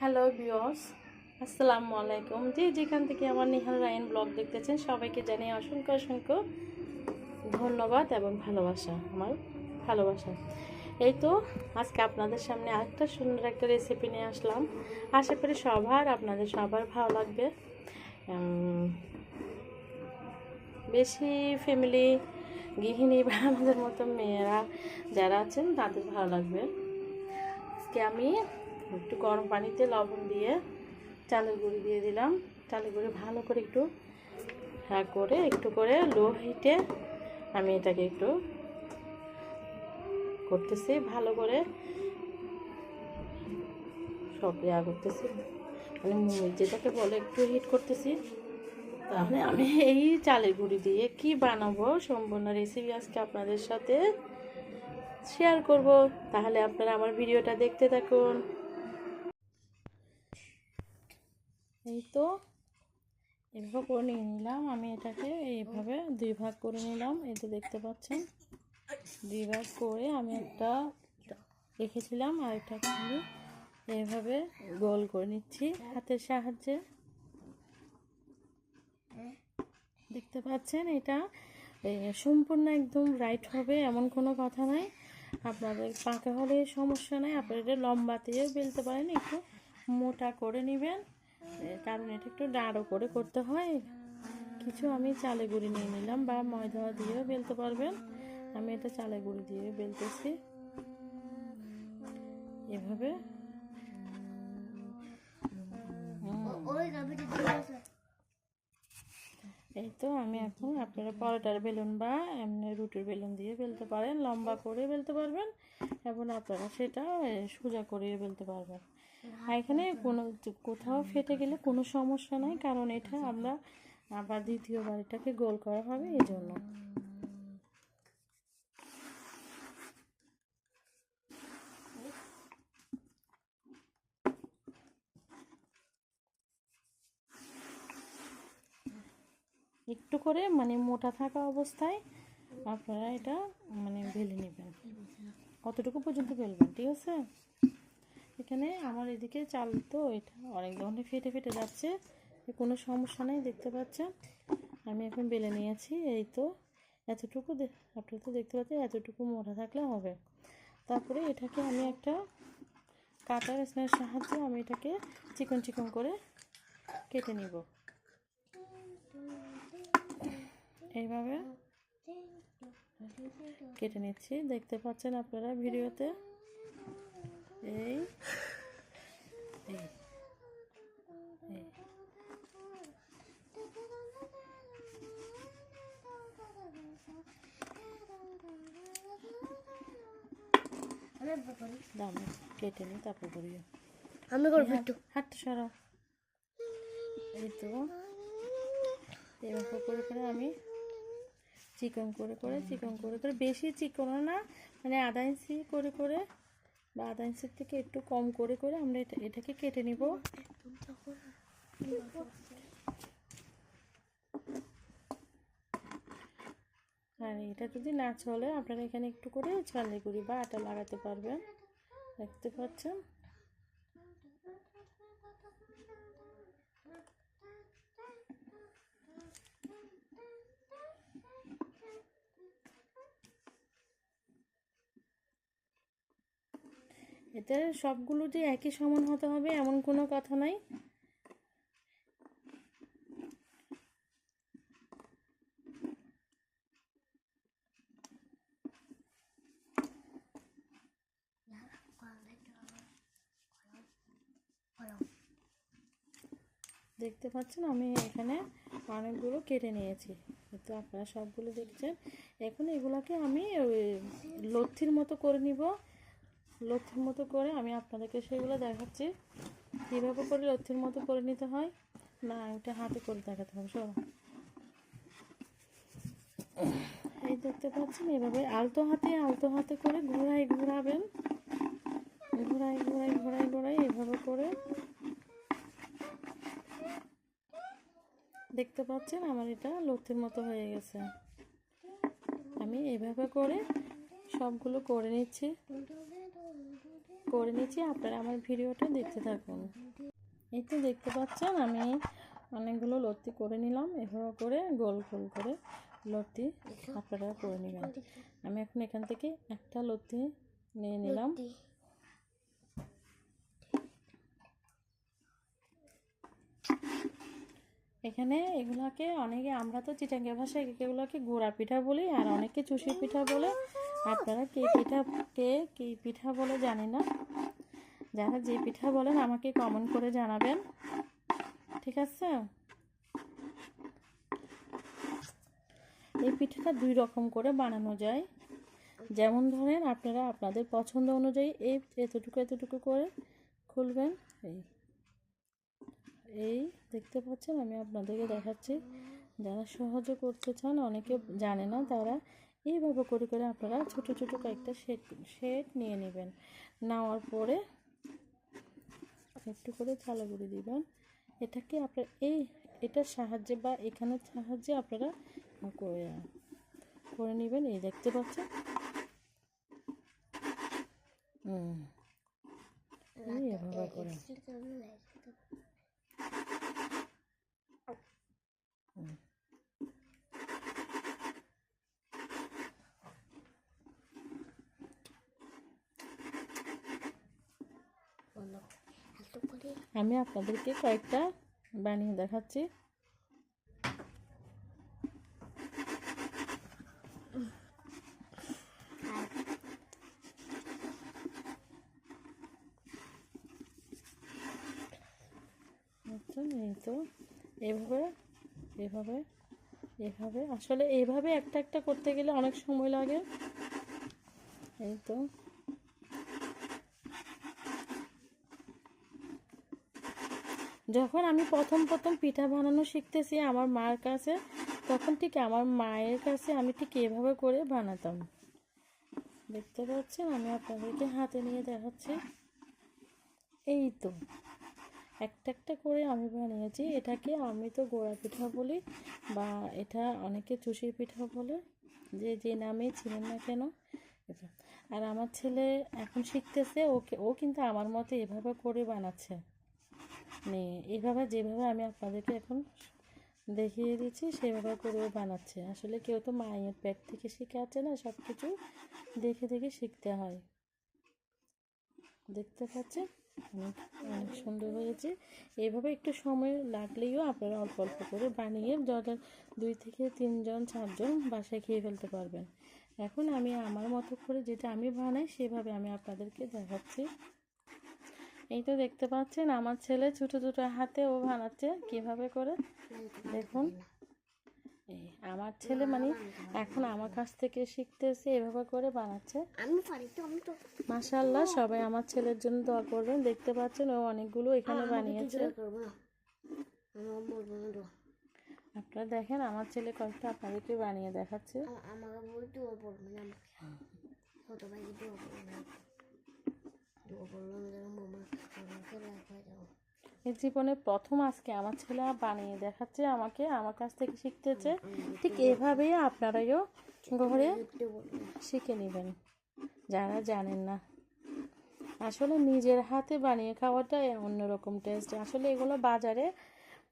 Hello বিয়স আসসালামু আলাইকুম যে যেখান থেকে আমার নিহাল রায়ন ব্লগ দেখতেছেন, সবাইকে জানিয়ে অসংখ্য অসংখ্য ধন্যবাদ এবং ভালোবাসা, আমার ভালোবাসা। এই তো, আজকে আপনাদের সামনে আরেকটা সুন্দর একটা রেসিপি নিয়ে আসলাম। আশা করি সবার, আপনাদের সবার ভালো লাগবে। বেশি ফ্যামিলি গৃহিণী বা আমাদের মতো মেয়েরা যারা আছেন, তাদের ভালো লাগবে। আজকে আমি একটু গরম পানিতে লবণ দিয়ে চালের গুঁড়ি দিয়ে দিলাম। চালের গুঁড়ি ভালো করে একটু হ্যাঁ করে একটু করে লো হিটে আমি এটাকে একটু করতেছি, ভালো করে সব ইয়া করতেছি। মানে যেটাকে বলে একটু হিট করতেছি। তাহলে আমি এই চালের গুঁড়ি দিয়ে কি বানাবো সম্পূর্ণ রেসিপি আজকে আপনাদের সাথে শেয়ার করব। তাহলে আপনারা আমার ভিডিওটা দেখতে থাকুন। এই তো এভাবে করে নিয়ে নিলাম। আমি এটাকে এইভাবে দুই ভাগ করে নিলাম। এই তো দেখতে পাচ্ছেন। দুই ভাগ করে আমি একটা রেখেছিলাম আর এটাকে আমি এইভাবে গোল করে নিচ্ছি হাতের সাহায্যে। দেখতে পাচ্ছেন এটা? সম্পূর্ণ একদম রাইট হবে, এমন কোনো কথা নাই। আপনাদের পাকা হলে সমস্যা নাই। আপনারা এটা লম্বাতেও বেলতে পারেন, একটু মোটা করে নেবেন। কারণ এটা একটু দাঁড়ো করে করতে হয়। কিছু আমি চালে গুঁড়ি নিয়ে নিলাম বা ময়দা দিয়েও বেলতে পারবেন। আমি এটা চালে গুঁড়ি দিয়ে বেলতেছি। এভাবে। এই তো আমি এখন আপনারা পরোটার বেলুন বা এমনি রুটির বেলুন দিয়ে বেলতে পারেন। লম্বা করে বেলতে পারবেন এবং আপনারা সেটা সোজা করে বেলতে পারবেন। আর এখানে কোনো কোথাও ফেটে গেলে কোনো সমস্যা নাই কারণ এটা আমরা আবার দ্বিতীয়বার এটাকে গোল করা হবে এই জন্য। একটু করে মানে মোটা থাকা অবস্থায় আপনারা এটা মানে বেলে নেবেন। কতটুকু পর্যন্ত বেলবেন ঠিক আছে? এখানে আমার এদিকে চাল তো এটা অনেক ধরনের ফেটে ফেটে যাচ্ছে। কোনো সমস্যা নেই, দেখতে পাচ্ছেন? আমি এখন বেলে নিয়েছি, এই তো। এতটুকু আপনারা তো দেখতে পাচ্ছেন, এতটুকু মোটা থাকলে হবে। তারপরে এটাকে আমি একটা কাটার স্নেহের সাহায্যে আমি এটাকে চিকন চিকন করে কেটে নিব। এইভাবে কেটে নিচ্ছি, দেখতে পাচ্ছেন আপনারা ভিডিওতে? এই না, কেটে নিই তারপর করিও আমি করব একটু। হাতটা সরাও। এই তো। এরকম করে করে আমি চিকন করে করে চিকন করে করে। বেশি চিকন না মানে আধা ইঞ্চি করে করে বা ইঞ্চির থেকে একটু কম করে করে আমরা এটা, এটাকে কেটে নিব। আর এটা যদি না চলে আপনারা এখানে একটু করে চালে গুঁড়ি বা আটা লাগাতে পারবেন। দেখতে পাচ্ছেন? এতে সবগুলো যে একই সমান হতে হবে, এমন কোনো কথা নাই। দেখতে পাচ্ছেন, আমি এখানে অনেকগুলো কেটে নিয়েছি। তো আপনারা সবগুলো দেখছেন। এখন এগুলোকে আমি ওই লথির মতো করে নিব। লথির মতো করে আমি আপনাদেরকে সেগুলো দেখাচ্ছি। কীভাবে করে লথির মতো করে নিতে হয়? না, ওটা হাতে করে দেখাতে হবে সব এই দেখতে পাচ্ছেন, এভাবে আলতো হাতে আলতো হাতে করে ঘোরাই ঘোরাবেন। ঘোরাই ঘোরাই ঘোরাই ঘোরাই এভাবে করে। দেখতে পাচ্ছেন, আমার এটা লথির মতো হয়ে গেছে। আমি এভাবে করে সবগুলো করে নিচ্ছি। করে নিচ্ছি আপনারা আমার ভিডিওটা দেখতে থাকুন। এই তো দেখতে পাচ্ছেন, আমি অনেকগুলো লত্তি করে নিলাম, এভাবে করে গোল গোল করে লত্তি আপনারা করে নেবেন। আমি এখন এখান থেকে একটা লত্তি নিয়ে নিলাম। এখানে এগুলাকে অনেকে, আমরা তো চিটাঙ্গা ভাষায় এগুলোকে গোড়া পিঠা বলি আর অনেকে চুষি পিঠা বলে। আপনারা কে পিঠা, কে কি পিঠা বলে জানি না। যারা যে পিঠা বলেন আমাকে কমেন্ট করে জানাবেন। ঠিক আছে? এই পিঠাটা দুই রকম করে বানানো যায়। যেমন ধরেন আপনারা আপনাদের পছন্দ অনুযায়ী এই এতটুকু এতটুকু করে খুলবেন। এই। এই দেখতে পাচ্ছেন আমি আপনাদেরকে দেখাচ্ছি। যারা সহজে করতে চান অনেকে জানে না তারা এইভাবে করে করে আপনারা ছোট ছোট কয়েকটা শেড শেড নিয়ে নেবেন। নেওয়ার পরে একটু করে চালা করে দিবেন। এটাকে আপনার এই এটার সাহায্যে বা এখানের সাহায্যে আপনারা করে করে নেবেন। এই দেখতে পাচ্ছেন? হুম। এই করে। আমি আপনাদেরকে কয়েকটা বানিয়ে দেখাচ্ছি। বুঝছেন? এই তো। এভাবে এভাবে এভাবে। আসলে এইভাবে একটা একটা করতে গেলে অনেক সময় লাগে। এই তো। যখন আমি প্রথম প্রথম পিঠা বানানো শিখতেছি আমার মার কাছে, তখন ঠিক আমার মায়ের কাছে আমি ঠিক এভাবে করে বানাতাম। দেখতে পাচ্ছেন, আমি আপনাদেরকে হাতে নিয়ে দেখাচ্ছি। এই তো, একটা একটা করে আমি বানিয়েছি। এটাকে আমি তো গোড়া পিঠা বলি, বা এটা অনেকে চুষির পিঠা বলে, যে যে নামে ছিলেন না কেন? আর আমার ছেলে এখন শিখতেছে, ওকে, ও কিন্তু আমার মতো এভাবে করে বানাচ্ছে। মানে এইভাবে যেভাবে আমি আপনাদেরকে এখন দেখিয়ে দিচ্ছি, সেভাবে করে ও বানাচ্ছে। আসলে কেউ তো মায়ের পেট থেকে শিখে আছে না সব কিছু দেখে দেখে শিখতে হয়। দেখতে পাচ্ছেন? অনেক সুন্দর হয়েছে। এইভাবে একটু সময় লাগলেও আপনারা অল্প অল্প করে বানিয়ে যারা দুই থেকে তিনজন, চারজন বাসায় খেয়ে ফেলতে পারবেন। এখন আমি আমার মতো করে যেটা আমি বানাই, সেভাবে আমি আপনাদেরকে দেখাচ্ছি। এই তো দেখতে পাচ্ছেন আমার ছেলে ছোটো ছোটো হাতে ও বানাচ্ছে কীভাবে করে? দেখুন। এই আমার ছেলে মানে এখন আমার কাছ থেকে শিখতেছে এভাবে করে বানাচ্ছে। মাশাল্লাহ সবাই আমার ছেলের জন্য দোয়া করবেন। দেখতে পাচ্ছেন ও অনেকগুলো এখানে বানিয়েছে। আপনারা দেখেন আমার ছেলে কয়েকটা আপনাদেরকে বানিয়ে দেখাচ্ছে। আমাকে জীবনে প্রথম আজকে আমার ছেলে বানিয়ে দেখাচ্ছে, আমাকে আমার কাছ থেকে শিখতেছে। ঠিক এভাবেই আপনারাও ঘরে শিখে নেবেন। যারা জানেন না, আসলে নিজের হাতে বানিয়ে খাওয়াটা অন্যরকম টেস্ট আসলে এগুলো বাজারে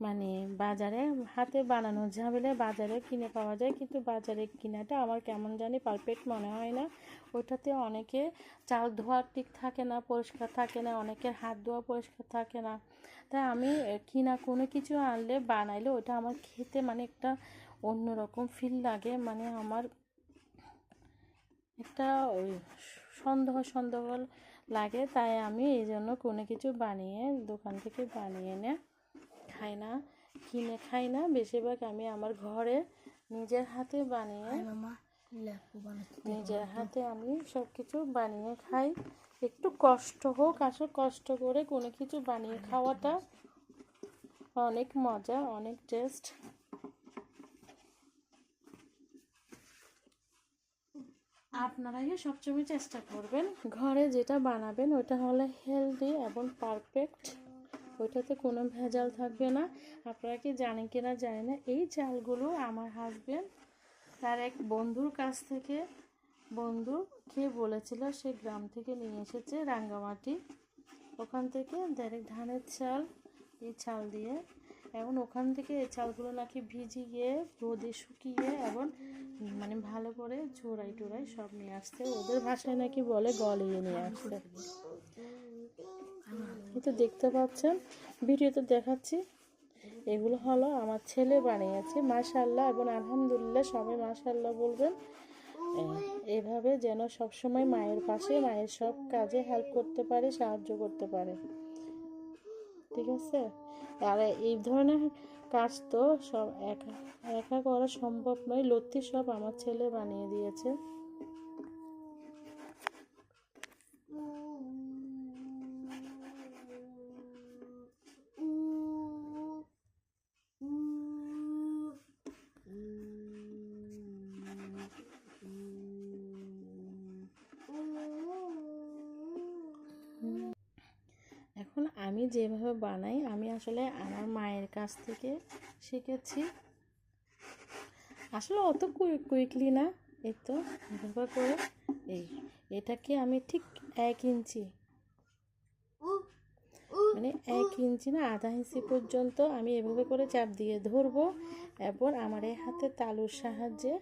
মানে বাজারে হাতে বানানো ঝামেলে বাজারে কিনে পাওয়া যায়, কিন্তু বাজারে কিনাটা আমার কেমন জানি পারফেক্ট মনে হয় না। ওটাতে অনেকে চাল ধোয়া ঠিক থাকে না, পরিষ্কার থাকে না, অনেকের হাত ধোয়া পরিষ্কার থাকে না। তাই আমি কিনা কোনো কিছু আনলে বানাইলে ওটা আমার খেতে মানে একটা অন্যরকম ফিল লাগে মানে আমার একটা ওই সন্দেহ সন্দেহ লাগে, তাই আমি এই জন্য কোনো কিছু বানিয়ে দোকান থেকে বানিয়ে এনে খাই না কিনে খাই না। বেশিরভাগ আমি আমার ঘরে নিজের হাতে বানিয়ে নিজের হাতে আমি সব কিছু বানিয়ে খাই। একটু কষ্ট হোক আসলে কষ্ট করে কোনো কিছু বানিয়ে খাওয়াটা অনেক মজা অনেক টেস্ট আপনারাই সবসময় চেষ্টা করবেন। ঘরে যেটা বানাবেন ওটা হলে হেলদি এবং পারফেক্ট ওইটাতে কোনো ভেজাল থাকবে না। আপনারা কি জানেন কি না জানি না, এই চালগুলো আমার হাজবেন্ড তার এক বন্ধুর কাছ থেকে, বন্ধু খেয়ে বলেছিল সে গ্রাম থেকে নিয়ে এসেছে রাঙ্গামাটি। ওখান থেকে ডাইরেক্ট ধানের চাল, এই চাল দিয়ে। এখন ওখান থেকে এই চালগুলো নাকি ভিজিয়ে, রোদে শুকিয়ে এবং মানে ভালো করে চোরাই টোরাই সব নিয়ে আসতে ওদের ভাষায় নাকি বলে গলিয়ে নিয়ে আসতে তো দেখতে পাচ্ছেন ভিডিওতে দেখাচ্ছি। এগুলো হলো আমার ছেলে বানিয়েছে মাশাল্লাহ এবং আলহামদুলিল্লাহ সবাই মাশাল্লাহ বলবেন। এভাবে যেন সবসময় মায়ের পাশে, মায়ের সব কাজে হেল্প করতে পারে, সাহায্য করতে পারে। ঠিক আছে? আর এই ধরনের কাজ তো সব একা একা করা সম্ভব নয়। লত্তি সব আমার ছেলে বানিয়ে দিয়েছে। বানাই। আমি আসলে আমার মায়ের কাছ থেকে শিখেছি। আসলে অত কুইকলি না, এই তো এভাবে করে। এই, এটাকে আমি ঠিক এক ইঞ্চি। মানে এক ইঞ্চি না, আধা ইঞ্চি পর্যন্ত আমি এভাবে করে চাপ দিয়ে ধরবো। এরপর আমার এই হাতে তালুর সাহায্যে,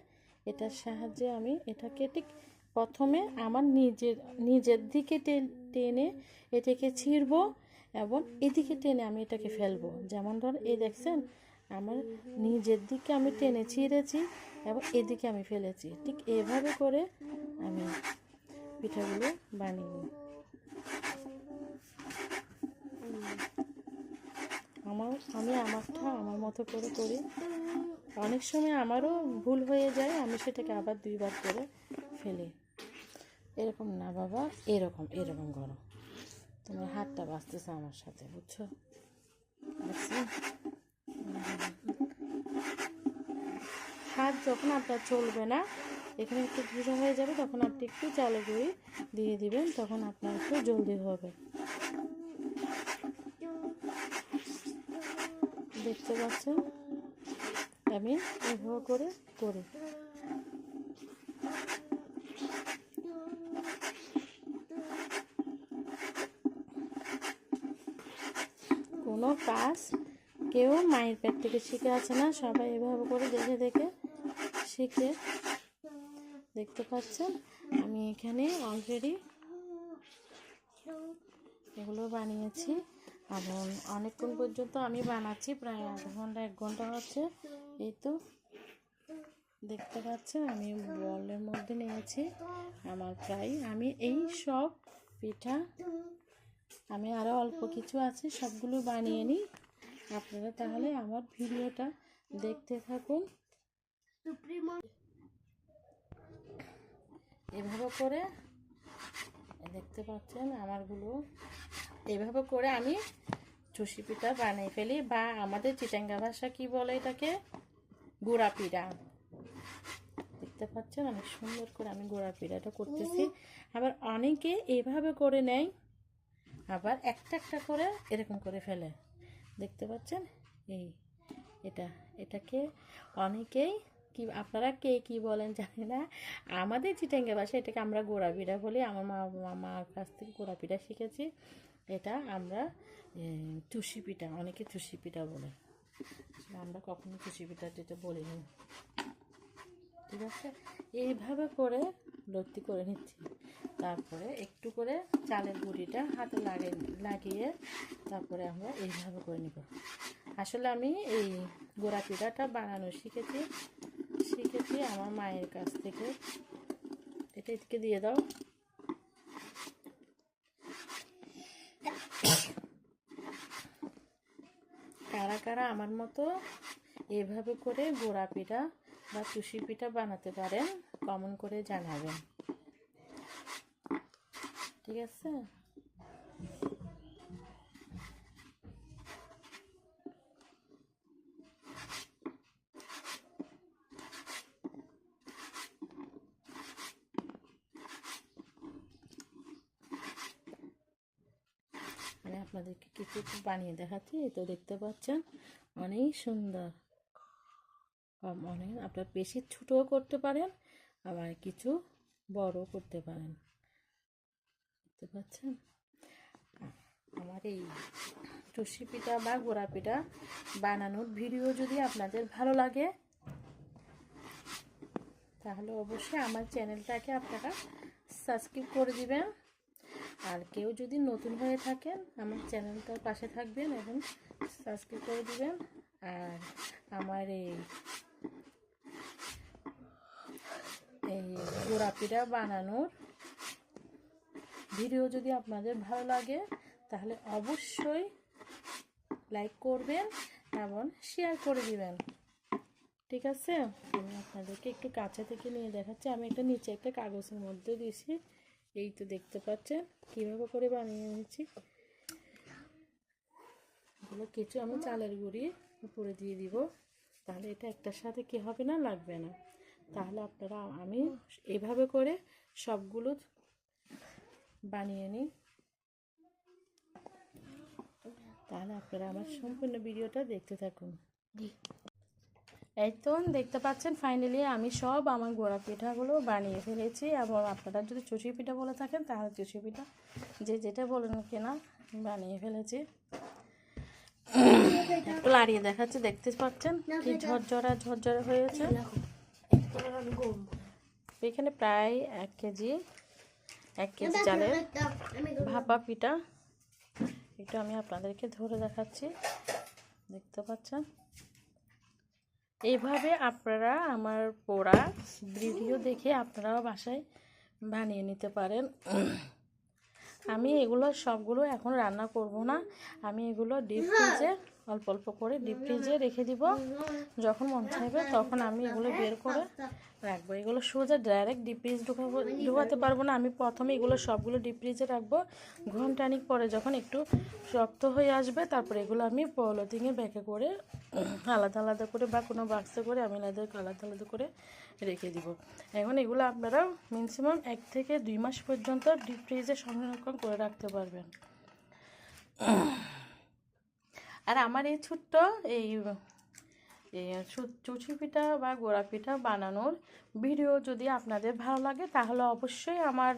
এটার সাহায্যে আমি এটাকে ঠিক প্রথমে আমার নিজের নিজের দিকে টেনে এটাকে ছিঁড়বো। এবং এদিকে টেনে আমি এটাকে ফেলব। যেমন ধর, এই দেখছেন, আমার নিজের দিকে আমি টেনে ছিঁড়েছি এবং এদিকে আমি ফেলেছি। ঠিক এভাবে করে আমি পিঠাগুলো বানিয়ে আমার, আমি আমারটা আমার মতো করে করি। অনেক সময় আমারও ভুল হয়ে যায়, আমি সেটাকে আবার দুইবার করে ফেলি। এরকম না বাবা, এরকম এরকম করো। তোমার হাতটা বাঁচতেছে আমার সাথে, বুঝছ? হাত যখন আপনার চলবে না, এখানে একটু ভিজা হয়ে যাবে, তখন আপনি একটু চালে গুঁড়ি দিয়ে দিবেন, তখন আপনার একটু জলদি হবে। দেখতে পাচ্ছেন? আমি এভাবে করে করি কোনো কাজ। কেউ মায়ের পেট থেকে শিখে আছে না, সবাই এভাবে করে দেখে দেখে শিখে দেখতে পাচ্ছেন আমি এখানে অলরেডি এগুলো বানিয়েছি এবং অনেকক্ষণ পর্যন্ত আমি বানাচ্ছি, প্রায় আধ ঘণ্টা, এক ঘণ্টা হচ্ছে। এই তো দেখতে পাচ্ছেন, আমি বলের মধ্যে নিয়েছি। আমার প্রায়, আমি এই সব পিঠা আমি আরও অল্প কিছু আছে, সবগুলো বানিয়ে নিই। আপনারা তাহলে আমার ভিডিওটা দেখতে থাকুন। এভাবে করে, দেখতে পাচ্ছেন আমারগুলো। এভাবে করে আমি চুষি পিঠা বানিয়ে ফেলি, বা আমাদের চিটাঙ্গা ভাষা কি বলে এটাকে? গুড়া পিঠা। দেখতে পাচ্ছেন অনেক সুন্দর করে আমি গোড়া পিঠাটা করতেছি। আবার অনেকে এভাবে করে নেয়। আবার একটা একটা করে এরকম করে ফেলে। দেখতে পাচ্ছেন? এই, এটা, এটাকে অনেকেই কি, আপনারা কে কি বলেন জানি না। আমাদের চিটাঙ্গা ভাষায় এটাকে আমরা গোড়া পিঠা বলি। আমার মা মা- মার কাছ থেকে গোড়া পিঠা শিখেছি। এটা আমরা চুষি পিঠা, অনেকে চুষি পিঠা বলে। আমরা কখনো চুষি পিঠা যেটা বলিনি। ঠিক আছে? এইভাবে করে লত্তি করে নিচ্ছি। তারপরে একটু করে চালের গুঁড়িটা হাতে লাগিয়ে লাগিয়ে তারপরে আমরা এইভাবে করে নিব। আসলে আমি এই গোড়া পিঠাটা বানানো শিখেছি। শিখেছি আমার মায়ের কাছ থেকে। এটা এদিকে দিয়ে দাও। কারা কারা আমার মতো এভাবে করে গোড়া পিঠা বা চুষি পিঠা বানাতে পারেন, কমন করে জানাবেন। ঠিক আছে? আপনাদেরকে কিছু বানিয়ে দেখাচ্ছি তো দেখতে পাচ্ছেন, অনেক সুন্দর। অনেক আপনার বেশি ছোটও করতে পারেন, আবার কিছু বড় করতে পারেন। বুঝতে পারছেন? আমার এই চষি পিঠা বা গোড়া পিঠা বানানোর ভিডিও যদি আপনাদের ভালো লাগে, তাহলে অবশ্যই আমার চ্যানেলটাকে আপনারা সাবস্ক্রাইব করে দিবেন। আর কেউ যদি নতুন হয়ে থাকেন, আমার চ্যানেলটার পাশে থাকবেন এবং সাবস্ক্রাইব করে দিবেন। আর আমার এই এই গোড়াপিটা বানানোর ভিডিও যদি আপনাদের ভালো লাগে, তাহলে অবশ্যই লাইক করবেন এবং শেয়ার করে দিবেন। ঠিক আছে? আমি আপনাদেরকে একটু কাছে থেকে নিয়ে দেখাচ্ছি। আমি একটা নিচে একটা কাগজের মধ্যে দিয়েছি। এই তো দেখতে পাচ্ছেন, কীভাবে করে বানিয়ে নিয়েছি এগুলো কিছু আমি চালের গুঁড়ি উপরে দিয়ে দিব। তাহলে এটা একটার সাথে কি হবে না, লাগবে না। তাহলে আপনারা আমি এভাবে করে সবগুলো বানিয়ে নিই। তাহলে আপনারা আমার সম্পূর্ণ ভিডিওটা দেখতে থাকুন। এই তো দেখতে পাচ্ছেন ফাইনালি আমি সব আমার গোড়া পিঠাগুলো বানিয়ে ফেলেছি এবং আপনারা যদি চুষি পিঠা বলে থাকেন তাহলে চুষি পিঠা যে যেটা বলেন কিনা বানিয়ে ফেলেছি। একটু লাড়িয়ে দেখাচ্ছি দেখতে পাচ্ছেন কি ঝরঝরা ঝরঝরা হয়েছে। এখানে প্রায় এক কেজি এক কেজি চালের ভাপা পিঠা। একটু আমি আপনাদেরকে ধরে দেখাচ্ছি। দেখতে পাচ্ছেন? এইভাবে আপনারা আমার পোড়া ভিডিও দেখে আপনারাও বাসায় বানিয়ে নিতে পারেন। আমি এগুলো সবগুলো এখন রান্না করব না। আমি এগুলো ডিপ ফ্রিজে অল্প অল্প করে ডিপ ফ্রিজে রেখে দিব। যখন মন চাইবে তখন আমি এগুলো বের করে রাখব। এগুলো সোজা ডাইরেক্ট ডিপ ফ্রিজ ঢুকাবো ঢুকাতে পারব না। আমি প্রথমে এগুলো সবগুলো ডিপ ফ্রিজে রাখব। ঘন্টানিক পরে যখন একটু শক্ত হয়ে আসবে তারপরে এগুলো আমি পলিথিনে ব্যাকে করে আলাদা আলাদা করে বা কোনো বাক্সে করে আমি আলাদা আলাদা আলাদা করে রেখে দিব। এখন এগুলো আপনারা ম্যাক্সিমাম এক থেকে দুই মাস পর্যন্ত ডিপ ফ্রিজে সংরক্ষণ করে রাখতে পারবেন। আর আমার এই ছোট্ট এই চুচি বা গোড়া পিঠা বানানোর ভিডিও যদি আপনাদের ভালো লাগে, তাহলে অবশ্যই আমার,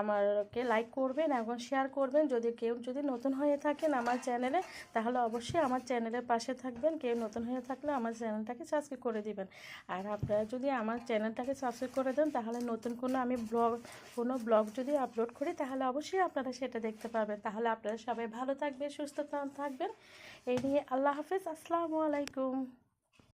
আমারকে লাইক করবেন এবং শেয়ার করবেন। যদি কেউ যদি নতুন হয়ে থাকেন আমার চ্যানেলে তাহলে অবশ্যই আমার চ্যানেলের পাশে থাকবেন। কেউ নতুন হয়ে থাকলে আমার চ্যানেলটাকে সাবস্ক্রাইব করে দিবেন। আর আপনারা যদি আমার চ্যানেলটাকে সাবস্ক্রাইব করে দেন, তাহলে নতুন কোনো আমি ব্লগ কোনো ব্লগ যদি আপলোড করি, তাহলে অবশ্যই আপনারা সেটা দেখতে পাবেন। তাহলে আপনারা সবাই ভালো থাকবেন, সুস্থ থাকবেন। এই নিয়ে আল্লাহ হাফেজ। আসসালামু আলাইকুম।